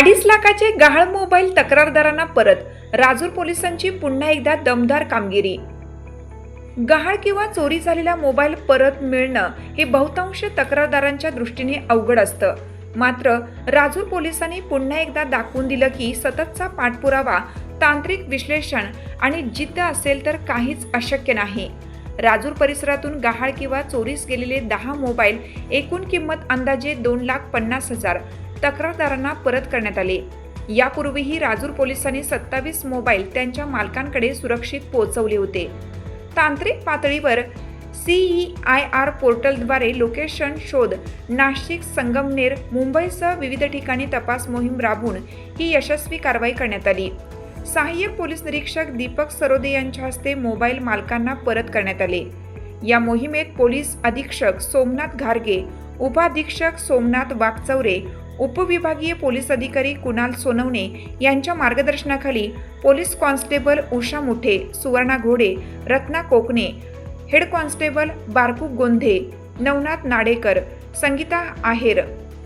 अडीच लाखाचे गहाळ मोबाईल तक्रारदारांना परत. राजूर पोलिसांची पुन्हा एकदा दमदार कामगिरी. गहाळ किंवा चोरी झालेला मोबाईल परत मिळणं हे बहुतांश तक्रारदारांच्या दृष्टीने अवघड असतं. मात्र राजूर पोलिसांनी पुन्हा एकदा दाखवून दिलं की सततचा पाठपुरावा तांत्रिक विश्लेषण आणि जिद्द असेल तर काहीच अशक्य नाही. राजूर परिसरातून गहाळ किंवा चोरीस गेलेले दहा मोबाईल एकूण किंमत अंदाजे दोन लाख पन्नास हजार. तक्रारदारांना परत करण्यात आले. यापूर्वीही राजूर पोलिसांनी सत्तावीस मोबाईल त्यांच्या मालकांकडे सुरक्षित पोहोचवले होते. तांत्रिक पातळीवर सीई आय आर पोर्टलद्वारे लोकेशन शोध नाशिक संगमनेर मुंबईसह विविध ठिकाणी तपास मोहीम राबवून ही यशस्वी कारवाई करण्यात आली. सहाय्यक पोलीस निरीक्षक दीपक सरोदे यांच्या हस्ते मोबाईल मालकांना परत करण्यात आले. या मोहिमेत पोलीस अधीक्षक सोमनाथ घारगे उपाधीक्षक सोमनाथ वाघचौरे उपविभागीय पोलीस अधिकारी कुणाल सोनवणे यांच्या मार्गदर्शनाखाली police constable Usha Muthe Suvarna Ghode Ratna Kokane head constable Barku Gondhe Navnath Nadekar Sangeeta Aher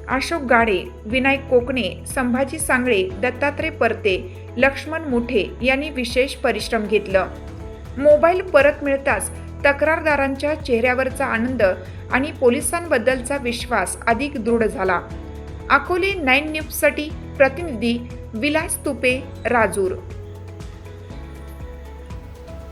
Ashok Gade Vinayak Kokane Sambhaji Sangle Dattatray Parte Lakshman Muthe यांनी विशेष परिश्रम घेतलं. मोबाईल परत मिळताच तक्रारदारांच्या चेहऱ्यावरचा आनंद आणि पोलिसांबद्दलचा विश्वास अधिक दृढ झाला. अकोले नाईन न्यूजसाठी प्रतिनिधी विलास तुपे राजूर.